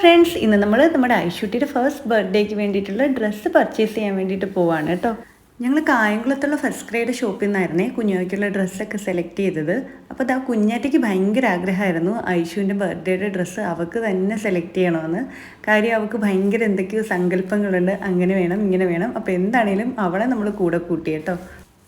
Friends ഇന്ന് നമ്മൾ നമ്മുടെ ഐഷുട്ടിയുടെ ഫസ്റ്റ് ബർത്ത്ഡേക്ക് വേണ്ടിയിട്ടുള്ള ഡ്രസ്സ് പർച്ചേസ് ചെയ്യാൻ വേണ്ടിയിട്ട് പോവാണ് കേട്ടോ. ഞങ്ങൾ കായംകുളത്തുള്ള ഫസ്റ്റ് ഗ്രേഡ് ഷോപ്പിൽ നിന്നായിരുന്നേ കുഞ്ഞുങ്ങൾക്കുള്ള ഡ്രസ്സൊക്കെ സെലക്ട് ചെയ്തത്. അപ്പോൾ അത് ആ കുഞ്ഞാറ്റയ്ക്ക് ഭയങ്കര ആഗ്രഹമായിരുന്നു ഐഷുവിന്റെ ബർത്ത്ഡേയുടെ ഡ്രസ്സ് അവൾക്ക് തന്നെ സെലക്ട് ചെയ്യണമെന്ന്. കാര്യം അവൾക്ക് ഭയങ്കര എന്തൊക്കെയോ സങ്കല്പങ്ങളുണ്ട്. അങ്ങനെ വേണം ഇങ്ങനെ വേണം. അപ്പോൾ എന്താണേലും അവളെ നമ്മൾ കൂടെ കൂട്ടി കേട്ടോ.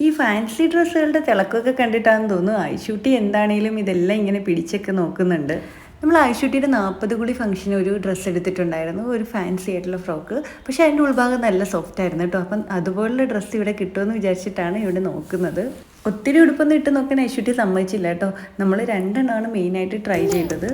ഈ ഫാൻസി ഡ്രസ്സുകളുടെ തിളക്കമൊക്കെ കണ്ടിട്ടാണെന്ന് തോന്നുന്നു ഐഷൂട്ടി എന്താണേലും ഇതെല്ലാം ഇങ്ങനെ പിടിച്ചൊക്കെ നോക്കുന്നുണ്ട്. നമ്മൾ ഐഷൂട്ടിയുടെ നാൽപ്പത് കൂടി ഫംഗ്ഷന് ഒരു ഡ്രസ്സ് എടുത്തിട്ടുണ്ടായിരുന്നു ഒരു ഫാൻസി ആയിട്ടുള്ള ഫ്രോക്ക് പക്ഷേ അതിന്റെ ഉൾഭാഗം നല്ല സോഫ്റ്റ് ആയിരുന്നു കേട്ടോ. അപ്പം അതുപോലുള്ള ഡ്രസ്സ് ഇവിടെ കിട്ടുമെന്ന് വിചാരിച്ചിട്ടാണ് ഇവിടെ നോക്കുന്നത്. ഒത്തിരി ഉടുപ്പൊന്നും ഇട്ട് നോക്കാൻ ഐശ്വര്യ സമ്മതിച്ചില്ല കേട്ടോ. നമ്മൾ രണ്ടെണ്ണമാണ് മെയിനായിട്ട് ട്രൈ ചെയ്തത്.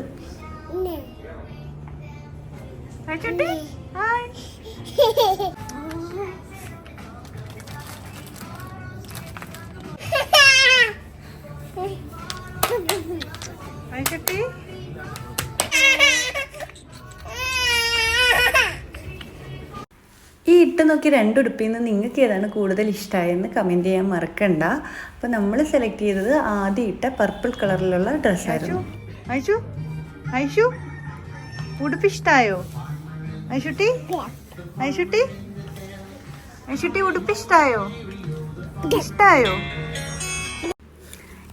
ഈ ഇട്ട് നോക്കി രണ്ട് ഉടുപ്പിൽ നിന്ന് നിങ്ങൾക്ക് ഏതാണ് കൂടുതൽ ഇഷ്ടമായെന്ന് കമന്റ് ചെയ്യാൻ മറക്കണ്ട. അപ്പോൾ നമ്മൾ സെലക്ട് ചെയ്തത് ആദ്യം ഇട്ട പർപ്പിൾ കളറിലുള്ള ഡ്രസ്സായിരുന്നു ഐഷു ഐഷു ഉടുപ്പ് ഇഷ്ടമായോ ഐഷുട്ടി ഐഷുട്ടി ഐഷുട്ടി ഉടുപ്പ് ഇഷ്ടമായോ ഇഷ്ടായോ?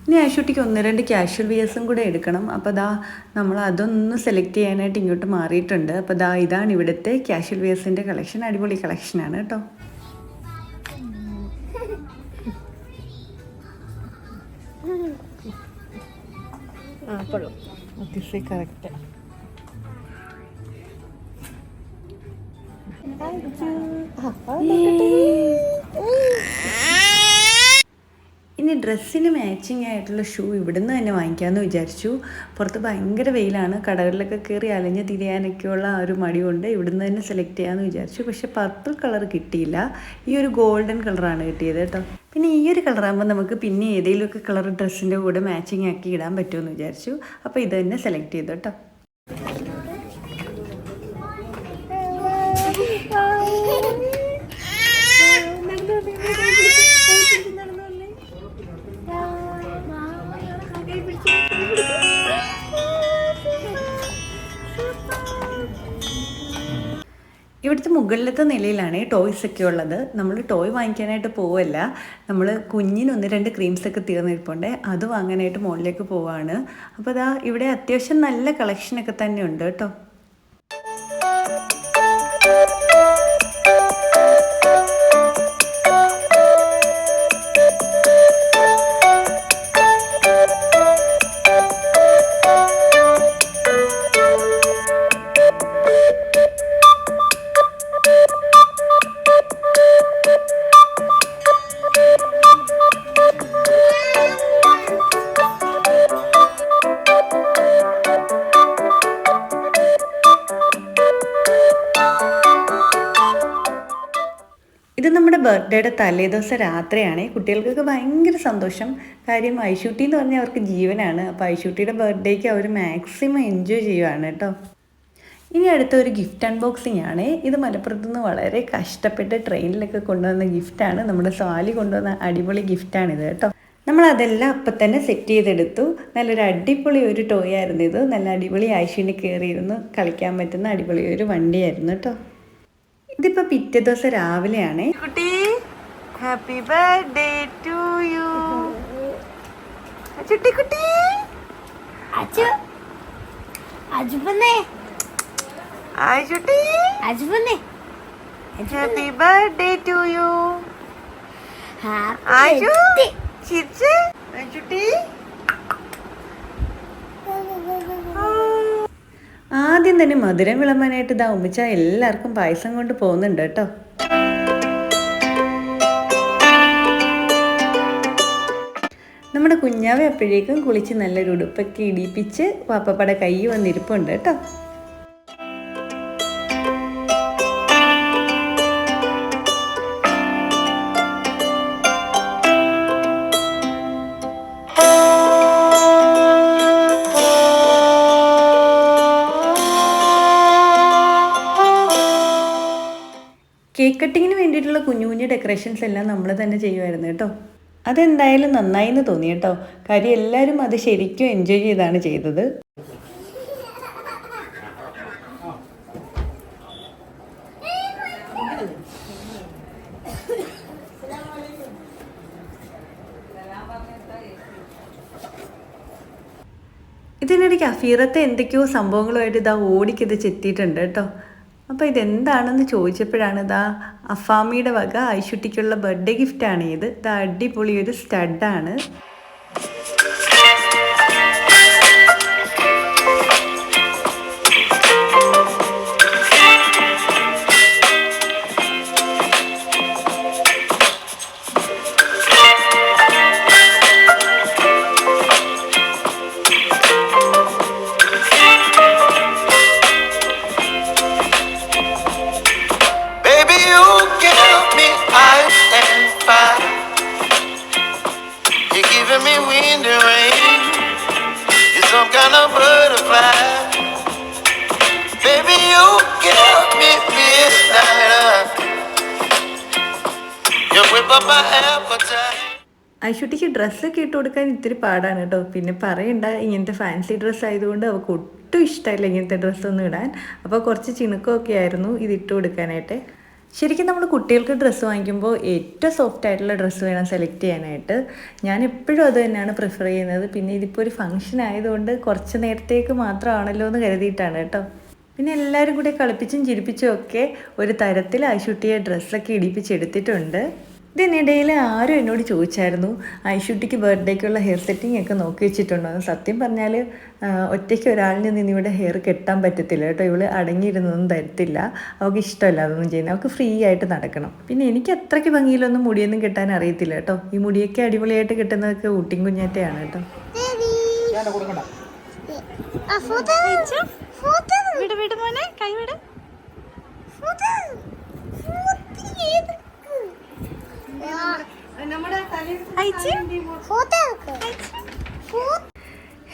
ഇനി ആശുട്ടിക്ക് ഒന്ന് രണ്ട് ക്യാഷ്വൽ വിയേഴ്സും കൂടെ എടുക്കണം. അപ്പോൾ ദാ നമ്മൾ അതൊന്ന് സെലക്ട് ചെയ്യാനായിട്ട് ഇങ്ങോട്ട് മാറിയിട്ടുണ്ട്. അപ്പോൾ ദാ ഇതാണ് ഇവിടുത്തെ ക്യാഷ്വൽ വിയേഴ്സിന്റെ കളക്ഷൻ അടിപൊളി കളക്ഷനാണ് കേട്ടോ. കറക്റ്റ് ഇനി ഡ്രസ്സിന് മാച്ചിങ് ആയിട്ടുള്ള ഷൂ ഇവിടുന്ന് തന്നെ വാങ്ങിക്കാമെന്ന് വിചാരിച്ചു. പുറത്ത് ഭയങ്കര വെയിലാണ്. കടകളിലൊക്കെ കയറി അലഞ്ഞ് തിരിയാനൊക്കെയുള്ള ആ ഒരു മടി കൊണ്ട് ഇവിടുന്ന് തന്നെ സെലക്ട് ചെയ്യാമെന്ന് വിചാരിച്ചു. പക്ഷെ പർപ്പിൾ കളർ കിട്ടിയില്ല. ഈ ഒരു ഗോൾഡൻ കളറാണ് കിട്ടിയത് കേട്ടോ. പിന്നെ ഈ ഒരു കളറാകുമ്പോൾ നമുക്ക് പിന്നെ ഏതെങ്കിലുമൊക്കെ കളർ ഡ്രസ്സിന്റെ കൂടെ മാച്ചിങ് ആക്കി ഇടാൻ പറ്റുമെന്ന് വിചാരിച്ചു. അപ്പോൾ ഇത് തന്നെ സെലക്ട് ചെയ്തു കേട്ടോ. മുകളിലത്തെ നിലയിലാണ് ടോയ്സ് ഒക്കെ ഉള്ളത്. നമ്മൾ ടോയ് വാങ്ങിക്കാനായിട്ട് പോവല്ല. നമ്മൾ കുഞ്ഞിന് ഒന്ന് രണ്ട് ക്രീംസ് ഒക്കെ തീർന്നിരിപ്പുണ്ട്. അത് വാങ്ങാനായിട്ട് മുകളിലേക്ക് പോവാണ്. അപ്പോൾ അതാ ഇവിടെ അത്യാവശ്യം നല്ല കളക്ഷനൊക്കെ തന്നെ ഉണ്ട് കേട്ടോ. ബർത്ത്ഡേയുടെ തലേദിവസം രാത്രിയാണ്. കുട്ടികൾക്കൊക്കെ ഭയങ്കര സന്തോഷം. കാര്യം ഐശുട്ടി എന്ന് പറഞ്ഞാൽ അവർക്ക് ജീവനാണ്. അപ്പോൾ ഐശുട്ടിയുടെ ബർത്ത്ഡേക്ക് അവർ മാക്സിമം എൻജോയ് ചെയ്യുവാണ് കേട്ടോ. ഇനി അടുത്ത ഒരു ഗിഫ്റ്റ് അൺബോക്സിംഗ് ആണ്. ഇത് മലപ്പുറത്ത് നിന്ന് വളരെ കഷ്ടപ്പെട്ട് ട്രെയിനിലൊക്കെ കൊണ്ടുവന്ന ഗിഫ്റ്റാണ് നമ്മുടെ സ്വാലി കൊണ്ടുവന്ന അടിപൊളി ഗിഫ്റ്റാണിത് കേട്ടോ. നമ്മൾ അതെല്ലാം അപ്പം തന്നെ സെറ്റ് ചെയ്തെടുത്തു. നല്ലൊരു അടിപൊളി ഒരു ടോയ് ആയിരുന്നു ഇത്. നല്ല അടിപൊളി ആയിഷിന് കയറിയിരുന്നു. കളിക്കാൻ പറ്റുന്ന അടിപൊളി ഒരു വണ്ടിയായിരുന്നു കേട്ടോ. ഇതിപ്പോൾ പിറ്റേ ദിവസം രാവിലെയാണേ. കുട്ടി ഹാപ്പി ബർത്ത്ഡേ ടു യു ചുട്ടി കുട്ടി. അച്ചു അജു വന്നേ ചുട്ടി അജു വന്നേ happy birthday to you Ayishu ചിരിച്ച്. ചുട്ടി ആദ്യം തന്നെ മധുരം വിളമ്പാനായിട്ട് ഇതാ ഉമ്മിച്ച എല്ലാവർക്കും പായസം കൊണ്ട് പോകുന്നുണ്ട് കേട്ടോ. കുഞ്ഞാവെ അപ്പോഴേക്കും കുളിച്ച് നല്ലൊരു ഉടുപ്പൊക്കെ ഇടിപ്പിച്ച് വാപ്പപ്പാടെ കൈ വന്നിരിപ്പുണ്ട് കേട്ടോ. കേക്ക് കട്ടിങ്ങിന് വേണ്ടിയിട്ടുള്ള കുഞ്ഞു കുഞ്ഞു ഡെക്കറേഷൻസ് എല്ലാം നമ്മൾ തന്നെ ചെയ്യുമായിരുന്നു കേട്ടോ. അതെന്തായാലും നന്നായി എന്ന് തോന്നി കേട്ടോ കാര്യം എല്ലാവരും അത് ശരിക്കും എൻജോയ് ചെയ്താണ് ചെയ്തത്. ഇതിനിടയ്ക്ക് അഫീറത്തെ എന്തൊക്കെയോ സംഭവങ്ങളുമായിട്ട് ഇതാ ഓടിക്കത് ചെത്തിയിട്ടുണ്ട് കേട്ടോ. അപ്പോൾ ഇതെന്താണെന്ന് ചോദിച്ചപ്പോഴാണ് ഇതാ അഫാമിയുടെ വക ഐശുട്ടിക്കുള്ള ബർത്ത്ഡേ ഗിഫ്റ്റാണ് ഇത്. ഇത് അടിപൊളി ഒരു സ്റ്റഡാണ് ഐശുട്ടിക്ക് ഡ്രസ്സൊക്കെ ഇട്ട് കൊടുക്കാൻ ഇത്തിരി പാടാണ് കേട്ടോ. പിന്നെ പറയണ്ട ഇങ്ങനത്തെ ഫാൻസി ഡ്രസ്സ് ആയതുകൊണ്ട് അവൾക്ക് ഒട്ടും ഇഷ്ടമല്ല ഇങ്ങനത്തെ ഡ്രസ്സൊന്നും ഇടാൻ. അപ്പോൾ കുറച്ച് ചിണുക്കമൊക്കെ ആയിരുന്നു ഇത് ഇട്ട് കൊടുക്കാനായിട്ട്. ശരിക്കും നമ്മൾ കുട്ടികൾക്ക് ഡ്രസ്സ് വാങ്ങിക്കുമ്പോൾ ഏറ്റവും സോഫ്റ്റ് ആയിട്ടുള്ള ഡ്രസ്സ് വേണം സെലക്ട് ചെയ്യാനായിട്ട്. ഞാൻ എപ്പോഴും അത് തന്നെയാണ് പ്രിഫർ ചെയ്യുന്നത്. പിന്നെ ഇതിപ്പോൾ ഒരു ഫംഗ്ഷൻ ആയതുകൊണ്ട് കുറച്ച് നേരത്തേക്ക് മാത്രമാണല്ലോ എന്ന് കരുതിയിട്ടാണ് കേട്ടോ. പിന്നെ എല്ലാവരും കൂടി കളിപ്പിച്ചും ചിരിപ്പിച്ചും ഒക്കെ ഒരു തരത്തിൽ ഐശുട്ടിയെ ഡ്രസ്സൊക്കെ ഇടിപ്പിച്ചെടുത്തിട്ടുണ്ട് ഇതിനിടയിൽ ആരും എന്നോട് ചോദിച്ചായിരുന്നു ഐഷുട്ടിക്ക് ബർത്ത്ഡേക്കുള്ള ഹെയർ സെറ്റിംഗ് ഒക്കെ നോക്കി വെച്ചിട്ടുണ്ടോ? എന്ന്. സത്യം പറഞ്ഞാൽ ഒറ്റയ്ക്ക് ഒരാളിന് നിന്ന് ഇവിടെ ഹെയർ കെട്ടാൻ പറ്റത്തില്ല കേട്ടോ. ഇവൾ അടങ്ങിയിരുന്നൊന്നും തരത്തില്ല. അവൾക്ക് ഇഷ്ടമല്ല അതൊന്നും ചെയ്യുന്നത്. അവൾക്ക് ഫ്രീ ആയിട്ട് നടക്കണം. പിന്നെ എനിക്ക് അത്രയ്ക്ക് ഭംഗിയിലൊന്നും മുടിയൊന്നും കെട്ടാൻ അറിയത്തില്ല കേട്ടോ. ഈ മുടിയൊക്കെ അടിപൊളിയായിട്ട് കെട്ടുന്നതൊക്കെ ഊട്ടിയും കുഞ്ഞാറ്റയാണ് കേട്ടോ. വിട് വിട് മോനെ. കൈ വിട്.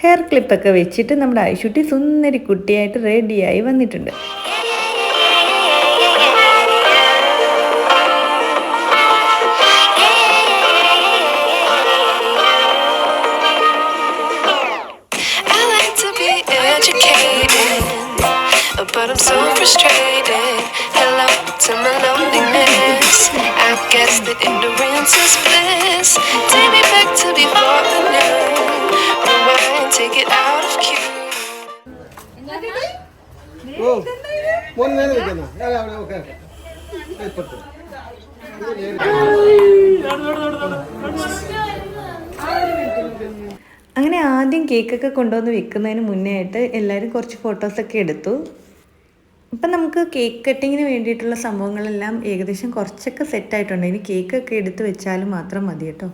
ഹെയർ ക്ലിപ്പൊക്കെ വെച്ചിട്ട് നമ്മുടെ ഐശുട്ടി സുന്ദരി കുട്ടിയായിട്ട് റെഡിയായി വന്നിട്ടുണ്ട്. But I'm so frustrated. Hello to my life I guess that ignorance is bliss. Take me back to before the night. Rewind, take it out of cue. ഓ മോൻ നേരെ നിൽക്കുന്നു ഞാൻ അവിടെ ഓക്കെ ഇപ്പുറത്ത് അങ്ങനെ ആദ്യം കേക്കൊക്കെ കൊണ്ടുവന്ന് വെക്കുന്നതിന് മുന്നേ ആയിട്ട് എല്ലാവരും കുറച്ച് ഫോട്ടോസൊക്കെ എടുത്തു ഇപ്പം നമുക്ക് കേക്ക് കട്ടിങ്ങിന് വേണ്ടിയിട്ടുള്ള സംഭവങ്ങളെല്ലാം ഏകദേശം കുറച്ചൊക്കെ സെറ്റായിട്ടുണ്ട് ഇനി കേക്കൊക്കെ എടുത്ത് വെച്ചാലും മാത്രം മതി കേട്ടോ.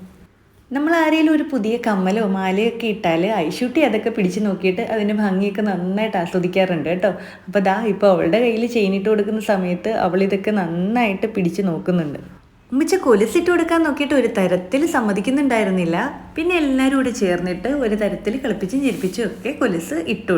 നമ്മൾ ആരെങ്കിലും ഒരു പുതിയ കമ്മലോ മാലയോ മാലയൊക്കെ ഇട്ടാൽ ഐശൂട്ടി അതൊക്കെ പിടിച്ച് നോക്കിയിട്ട് അതിന്റെ ഭംഗിയൊക്കെ നന്നായിട്ട് ആസ്വദിക്കാറുണ്ട് കേട്ടോ. അപ്പോൾ ദാ ഇപ്പോൾ അവളുടെ കയ്യിൽ ചെയിനിട്ട് കൊടുക്കുന്ന സമയത്ത് അവൾ ഇതൊക്കെ നന്നായിട്ട് പിടിച്ച് നോക്കുന്നുണ്ട്. ഉമ്മച്ച കൊലുസിട്ട് കൊടുക്കാൻ നോക്കിയിട്ട് ഒരു തരത്തിൽ സമ്മതിക്കുന്നുണ്ടായിരുന്നില്ല. പിന്നെ എല്ലാവരും കൂടെ ചേർന്നിട്ട് ഒരു തരത്തിൽ കളിപ്പിച്ചും ചിരിപ്പിച്ചും ഒക്കെ കൊലുസ് ഇട്ട്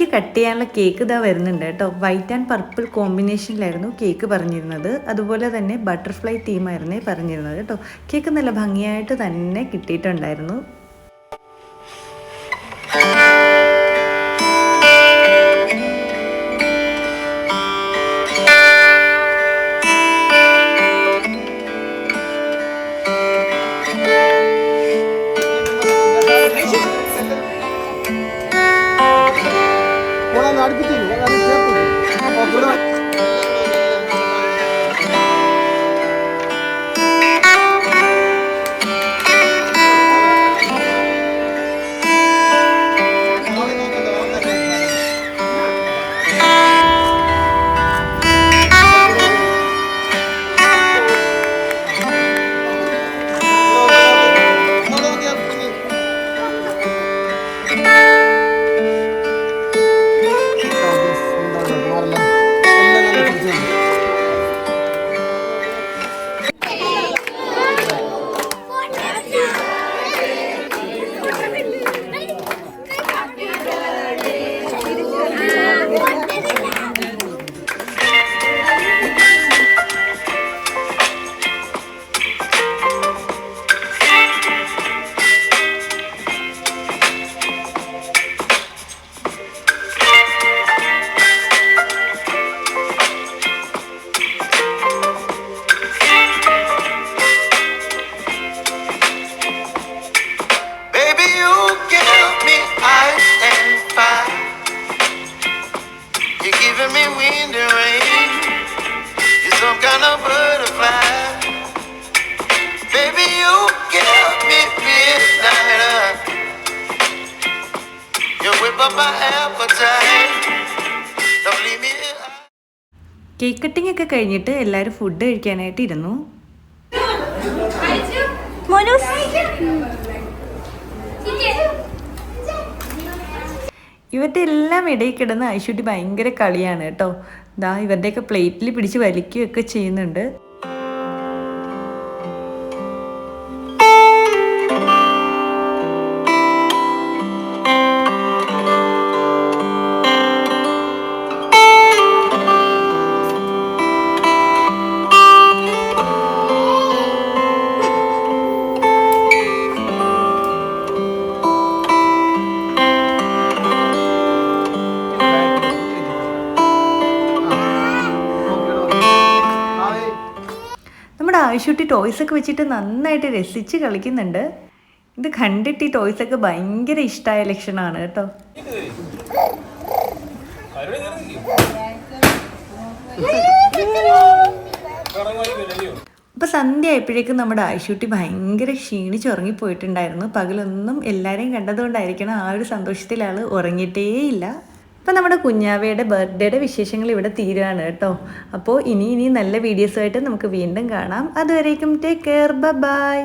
കുഞ്ഞാവിക്ക് കട്ട് ചെയ്യാനുള്ള കേക്ക് ഇതാ വരുന്നുണ്ട് കേട്ടോ. വൈറ്റ് ആൻഡ് പർപ്പിൾ കോമ്പിനേഷനിലായിരുന്നു കേക്ക് പറഞ്ഞിരുന്നത്. അതുപോലെ തന്നെ ബട്ടർഫ്ലൈ തീമായിരുന്നേ പറഞ്ഞിരുന്നത് കേട്ടോ. കേക്ക് നല്ല ഭംഗിയായിട്ട് തന്നെ കിട്ടിയിട്ടുണ്ടായിരുന്നു. കേക്ക് കട്ടിംഗ് ഒക്കെ കഴിഞ്ഞിട്ട് എല്ലാവരും ഫുഡ് കഴിക്കാനായിട്ട് ഇരുന്നു. ഇവരുടെ എല്ലാം ഇടയിൽ കിടന്ന് ഐശ്വര്യ ഭയങ്കര കളിയാണ് കേട്ടോ. ദാ ഇവരുടെയൊക്കെ പ്ലേറ്റിൽ പിടിച്ച് വലിക്കുകയൊക്കെ ചെയ്യുന്നുണ്ട്. നമ്മുടെ ടോയ്സൊക്കെ വെച്ചിട്ട് നന്നായിട്ട് രസിച്ച് കളിക്കുന്നുണ്ട്. ഇത് കണ്ടിട്ട് ഈ ടോയ്സ് ഒക്കെ ഭയങ്കര ഇഷ്ടമായ ലക്ഷണമാണ് കേട്ടോ. അപ്പൊ സന്ധ്യ ആയപ്പോഴേക്കും നമ്മുടെ ആയുഷുട്ടി ഭയങ്കര ക്ഷീണിച്ചുറങ്ങിപ്പോയിട്ടുണ്ടായിരുന്നു. പകലൊന്നും എല്ലാവരെയും കണ്ടതുകൊണ്ടായിരിക്കണം ആ ഒരു സന്തോഷത്തിൽ ആൾ ഉറങ്ങിയിട്ടേയില്ല. അപ്പം നമ്മുടെ കുഞ്ഞാവയുടെ ബർത്ത്ഡേയുടെ വിശേഷങ്ങൾ ഇവിടെ തീരുകയാണ് കേട്ടോ. അപ്പോൾ ഇനി ഇനി നല്ല വീഡിയോസുമായിട്ട് നമുക്ക് വീണ്ടും കാണാം. അതുവരേക്കും ടേക്ക് കെയർ ബൈ